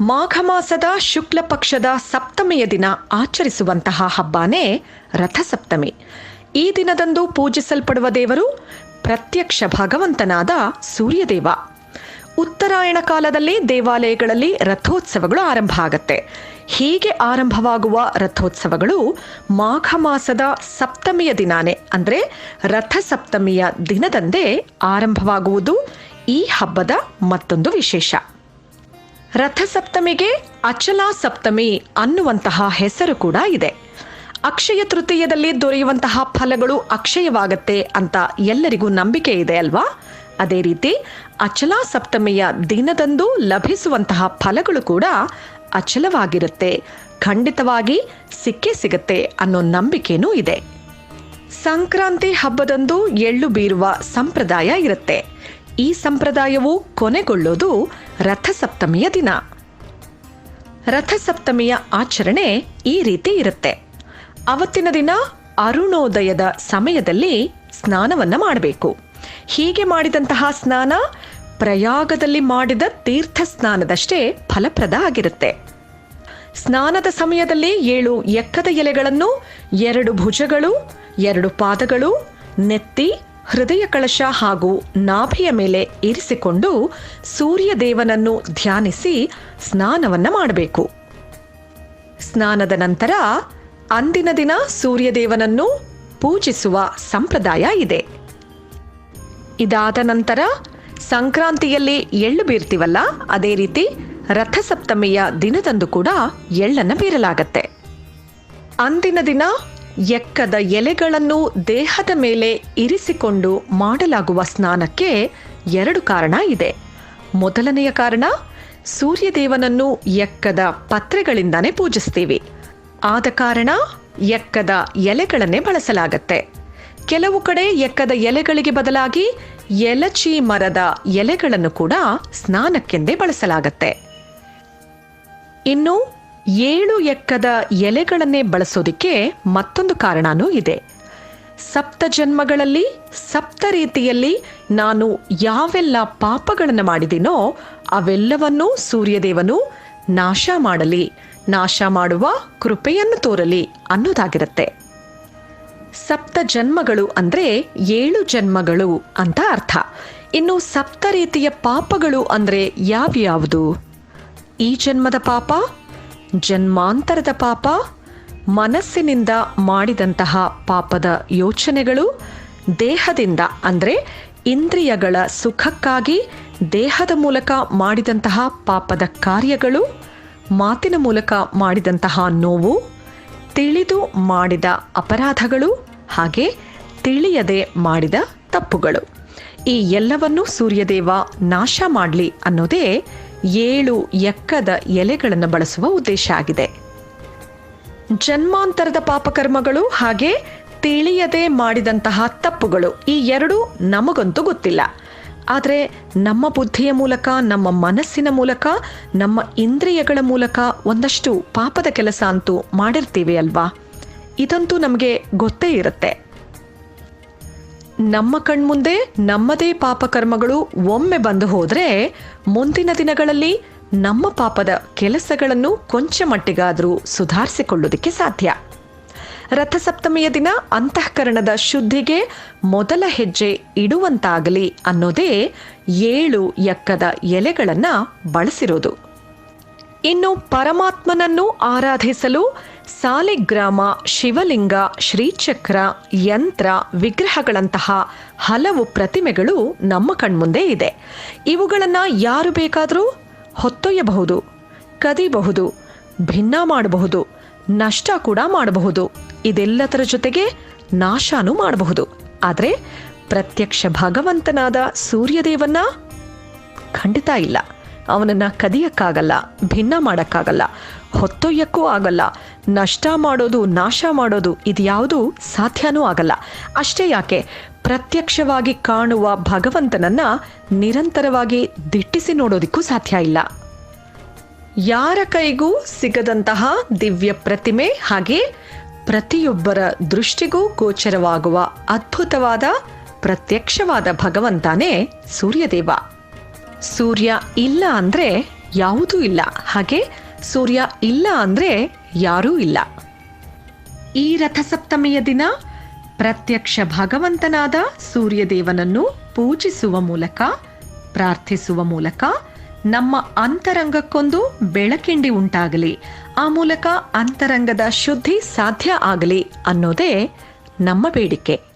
ಮಾಘ ಮಾಸದ ಶುಕ್ಲ ಪಕ್ಷದ ಸಪ್ತಮಿಯ ದಿನ ಆಚರಿಸುವಂತಹ ಹಬ್ಬನೇ ರಥಸಪ್ತಮಿ. ಈ ದಿನದಂದು ಪೂಜಿಸಲ್ಪಡುವ ದೇವರು ಪ್ರತ್ಯಕ್ಷ ಭಗವಂತನಾದ ಸೂರ್ಯದೇವ. ಉತ್ತರಾಯಣ ಕಾಲದಲ್ಲಿ ದೇವಾಲಯಗಳಲ್ಲಿ ರಥೋತ್ಸವಗಳು ಆರಂಭ ಆಗತ್ತೆ. ಹೀಗೆ ಆರಂಭವಾಗುವ ರಥೋತ್ಸವಗಳು ಮಾಘ ಮಾಸದ ಸಪ್ತಮಿಯ ದಿನಾನೇ. ಅಂದರೆ ರಥಸಪ್ತಮಿಯ ದಿನದಂದೇ ಆರಂಭವಾಗುವುದು ಈ ಹಬ್ಬದ ಮತ್ತೊಂದು ವಿಶೇಷ. ರಥಸಪ್ತಮಿಗೆ ಅಚಲಾ ಸಪ್ತಮಿ ಅನ್ನುವಂತಹ ಹೆಸರು ಕೂಡ ಇದೆ. ಅಕ್ಷಯ ತೃತೀಯದಲ್ಲಿ ದೊರೆಯುವಂತಹ ಫಲಗಳು ಅಕ್ಷಯವಾಗತ್ತೆ ಅಂತ ಎಲ್ಲರಿಗೂ ನಂಬಿಕೆ ಇದೆ ಅಲ್ವಾ? ಅದೇ ರೀತಿ ಅಚಲಾ ಸಪ್ತಮಿಯ ದಿನದಂದು ಲಭಿಸುವಂತಹ ಫಲಗಳು ಕೂಡ ಅಚಲವಾಗಿರುತ್ತೆ. ಖಂಡಿತವಾಗಿ ಸಿಕ್ಕೇ ಸಿಗತ್ತೆ ಅನ್ನೋ ನಂಬಿಕೆನೂ ಇದೆ. ಸಂಕ್ರಾಂತಿ ಹಬ್ಬದಂದು ಎಳ್ಳು ಬೀರುವ ಸಂಪ್ರದಾಯ ಇರುತ್ತೆ. ಈ ಸಂಪ್ರದಾಯವು ಕೊನೆಗೊಳ್ಳೋದು ರಥಸಪ್ತಮಿಯ ದಿನ. ರಥಸಪ್ತಮಿಯ ಆಚರಣೆ ಈ ರೀತಿ ಇರುತ್ತೆ. ಅವತ್ತಿನ ದಿನ ಅರುಣೋದಯದ ಸಮಯದಲ್ಲಿ ಸ್ನಾನವನ್ನು ಮಾಡಬೇಕು. ಹೀಗೆ ಮಾಡಿದಂತಹ ಸ್ನಾನ ಪ್ರಯಾಗದಲ್ಲಿ ಮಾಡಿದ ತೀರ್ಥ ಸ್ನಾನದಷ್ಟೇ ಫಲಪ್ರದ ಆಗಿರುತ್ತೆ. ಸ್ನಾನದ ಸಮಯದಲ್ಲಿ ಏಳು ಎಕ್ಕದ ಎಲೆಗಳನ್ನು, ಎರಡು ಭುಜಗಳು, ಎರಡು ಪಾದಗಳು, ನೆತ್ತಿ ಹೃದಯ ಕಳಶ ಹಾಗೂ ನಾಭಿಯ ಮೇಲೆ ಇರಿಸಿಕೊಂಡು ಸೂರ್ಯ ದೇವನನ್ನು ಧ್ಯಾನಿಸಿ ಸ್ನಾನವನ್ನ ಮಾಡಬೇಕು. ಸ್ನಾನದ ನಂತರ ಅಂದಿನ ದಿನ ಸೂರ್ಯದೇವನನ್ನು ಪೂಜಿಸುವ ಸಂಪ್ರದಾಯ ಇದೆ. ಇದಾದ ನಂತರ ಸಂಕ್ರಾಂತಿಯಲ್ಲಿ ಎಳ್ಳು ಬೀರ್ತೀವಲ್ಲ, ಅದೇ ರೀತಿ ರಥಸಪ್ತಮಿಯ ದಿನದಂದು ಕೂಡ ಎಳ್ಳನ್ನು ಬೀರಲಾಗತ್ತೆ. ಅಂದಿನ ದಿನ ಎಕ್ಕದ ಎಲೆಗಳನ್ನು ದೇಹದ ಮೇಲೆ ಇರಿಸಿಕೊಂಡು ಮಾಡಲಾಗುವ ಸ್ನಾನಕ್ಕೆ ಎರಡು ಕಾರಣ ಇದೆ. ಮೊದಲನೆಯ ಕಾರಣ, ಸೂರ್ಯದೇವನನ್ನು ಎಕ್ಕದ ಪತ್ರೆಗಳಿಂದನೇ ಪೂಜಿಸ್ತೀವಿ. ಆದ ಕಾರಣ, ಎಕ್ಕದ ಎಲೆಗಳನ್ನೇ ಬಳಸಲಾಗತ್ತೆ. ಕೆಲವು ಕಡೆ ಎಕ್ಕದ ಎಲೆಗಳಿಗೆ ಬದಲಾಗಿ ಎಲಚಿ ಮರದ ಎಲೆಗಳನ್ನು ಕೂಡ ಸ್ನಾನಕ್ಕೆಂದೇ ಬಳಸಲಾಗತ್ತೆ. ಇನ್ನು ಏಳು ಎಕ್ಕದ ಎಲೆಗಳನ್ನೇ ಬಳಸೋದಿಕ್ಕೆ ಮತ್ತೊಂದು ಕಾರಣನೂ ಇದೆ. ಸಪ್ತ ಜನ್ಮಗಳಲ್ಲಿ, ಸಪ್ತ ರೀತಿಯಲ್ಲಿ ನಾನು ಯಾವೆಲ್ಲ ಪಾಪಗಳನ್ನು ಮಾಡಿದೀನೋ ಅವೆಲ್ಲವನ್ನೂ ಸೂರ್ಯದೇವನು ನಾಶ ಮಾಡಲಿ, ನಾಶ ಮಾಡುವ ಕೃಪೆಯನ್ನು ತೋರಲಿ ಅನ್ನೋದಾಗಿರುತ್ತೆ. ಸಪ್ತ ಜನ್ಮಗಳು ಅಂದ್ರೆ ಏಳು ಜನ್ಮಗಳು ಅಂತ ಅರ್ಥ. ಇನ್ನು ಸಪ್ತ ರೀತಿಯ ಪಾಪಗಳು ಅಂದ್ರೆ ಯಾವ್ಯಾವುದು? ಈ ಜನ್ಮದ ಪಾಪ? ಜನ್ಮಾಂತರದ ಪಾಪ, ಮನಸ್ಸಿನಿಂದ ಮಾಡಿದಂತಹ ಪಾಪದ ಯೋಚನೆಗಳು, ದೇಹದಿಂದ ಅಂದರೆ ಇಂದ್ರಿಯಗಳ ಸುಖಕ್ಕಾಗಿ ದೇಹದ ಮೂಲಕ ಮಾಡಿದಂತಹ ಪಾಪದ ಕಾರ್ಯಗಳು, ಮಾತಿನ ಮೂಲಕ ಮಾಡಿದಂತಹ ನೋವು, ತಿಳಿದು ಮಾಡಿದ ಅಪರಾಧಗಳು, ಹಾಗೆ ತಿಳಿಯದೆ ಮಾಡಿದ ತಪ್ಪುಗಳು. ಈ ಎಲ್ಲವನ್ನೂ ಸೂರ್ಯದೇವ ನಾಶ ಮಾಡಲಿ ಅನ್ನೋದೇ ಏಳು ಎಕ್ಕದ ಎಲೆಗಳನ್ನು ಬಳಸುವ ಉದ್ದೇಶ ಆಗಿದೆ. ಜನ್ಮಾಂತರದ ಪಾಪಕರ್ಮಗಳು ಹಾಗೆ ತಿಳಿಯದೆ ಮಾಡಿದಂತಹ ತಪ್ಪುಗಳು ಈ ಎರಡು ನಮಗಂತೂ ಗೊತ್ತಿಲ್ಲ. ಆದರೆ ನಮ್ಮ ಬುದ್ಧಿಯ ಮೂಲಕ, ನಮ್ಮ ಮನಸ್ಸಿನ ಮೂಲಕ, ನಮ್ಮ ಇಂದ್ರಿಯಗಳ ಮೂಲಕ ಒಂದಷ್ಟು ಪಾಪದ ಕೆಲಸ ಅಂತೂ ಮಾಡಿರ್ತೀವಿ ಅಲ್ವಾ? ಇದಂತೂ ನಮಗೆ ಗೊತ್ತೇ ಇರುತ್ತೆ. ನಮ್ಮ ಕಣ್ಮುಂದೆ ನಮ್ಮದೇ ಪಾಪಕರ್ಮಗಳು ಒಮ್ಮೆ ಬಂದು ಹೋದ್ರೆ ಮುಂದಿನ ದಿನಗಳಲ್ಲಿ ನಮ್ಮ ಪಾಪದ ಕೆಲಸಗಳನ್ನು ಕೊಂಚ ಮಟ್ಟಿಗಾದರೂ ಸುಧಾರಿಸಿಕೊಳ್ಳುವುದಕ್ಕೆ ಸಾಧ್ಯ. ರಥಸಪ್ತಮಿಯ ದಿನ ಅಂತಃಕರಣದ ಶುದ್ಧಿಗೆ ಮೊದಲ ಹೆಜ್ಜೆ ಇಡುವಂತಾಗಲಿ ಅನ್ನೋದೇ ಏಳು ಎಕ್ಕದ ಎಲೆಗಳನ್ನು ಬಳಸಿರೋದು. ಇನ್ನು ಪರಮಾತ್ಮನನ್ನು ಆರಾಧಿಸಲು ಸಾಲಿಗ್ರಾಮ, ಶಿವಲಿಂಗ, ಶ್ರೀಚಕ್ರ, ಯಂತ್ರ ವಿಗ್ರಹಗಳಂತಹ ಹಲವು ಪ್ರತಿಮೆಗಳು ನಮ್ಮ ಕಣ್ಮುಂದೆ ಇದೆ. ಇವುಗಳನ್ನು ಯಾರು ಬೇಕಾದರೂ ಹೊತ್ತೊಯ್ಯಬಹುದು, ಕದಿಬಹುದು, ಭಿನ್ನ ಮಾಡಬಹುದು, ನಷ್ಟ ಕೂಡ ಮಾಡಬಹುದು. ಇದೆಲ್ಲದರ ಜೊತೆಗೆ ನಾಶನೂ ಮಾಡಬಹುದು. ಆದರೆ ಪ್ರತ್ಯಕ್ಷ ಭಗವಂತನಾದ ಸೂರ್ಯದೇವನ್ನ ಖಂಡಿತ ಇಲ್ಲ. ಅವನನ್ನ ಕದಿಯಕ್ಕಾಗಲ್ಲ, ಭಿನ್ನ ಮಾಡೋಕ್ಕಾಗಲ್ಲ, ಹೊತ್ತೊಯ್ಯಕ್ಕೂ ಆಗಲ್ಲ, ನಷ್ಟ ಮಾಡೋದು, ನಾಶ ಮಾಡೋದು ಇದ್ಯಾವುದು ಸಾಧ್ಯನೂ ಆಗಲ್ಲ. ಅಷ್ಟೇ ಯಾಕೆ? ಪ್ರತ್ಯಕ್ಷವಾಗಿ ಕಾಣುವ ಭಗವಂತನನ್ನ ನಿರಂತರವಾಗಿ ದಿಟ್ಟಿಸಿ ನೋಡೋದಿಕ್ಕೂ ಸಾಧ್ಯ ಇಲ್ಲ. ಯಾರ ಕೈಗೂ ಸಿಗದಂತಹ ದಿವ್ಯ ಪ್ರತಿಮೆ ಹಾಗೆ ಪ್ರತಿಯೊಬ್ಬರ ದೃಷ್ಟಿಗೂ ಗೋಚರವಾಗುವ ಅದ್ಭುತವಾದ ಪ್ರತ್ಯಕ್ಷವಾದ ಭಗವಂತನೇ ಸೂರ್ಯದೇವ. ಸೂರ್ಯ ಇಲ್ಲ ಅಂದ್ರೆ ಯಾವುದೂ ಇಲ್ಲ. ಹಾಗೆ ಸೂರ್ಯ ಇಲ್ಲ ಅಂದ್ರೆ ಯಾರೂ ಇಲ್ಲ. ಈ ರಥಸಪ್ತಮಿಯ ದಿನ ಪ್ರತ್ಯಕ್ಷ ಭಗವಂತನಾದ ಸೂರ್ಯದೇವನನ್ನು ಪೂಜಿಸುವ ಮೂಲಕ, ಪ್ರಾರ್ಥಿಸುವ ಮೂಲಕ ನಮ್ಮ ಅಂತರಂಗಕ್ಕೊಂದು ಬೆಳಕಿಂಡಿ ಉಂಟಾಗಲಿ. ಆ ಮೂಲಕ ಅಂತರಂಗದ ಶುದ್ಧಿ ಸಾಧ್ಯ ಆಗಲಿ ಅನ್ನೋದೇ ನಮ್ಮ ಬೇಡಿಕೆ.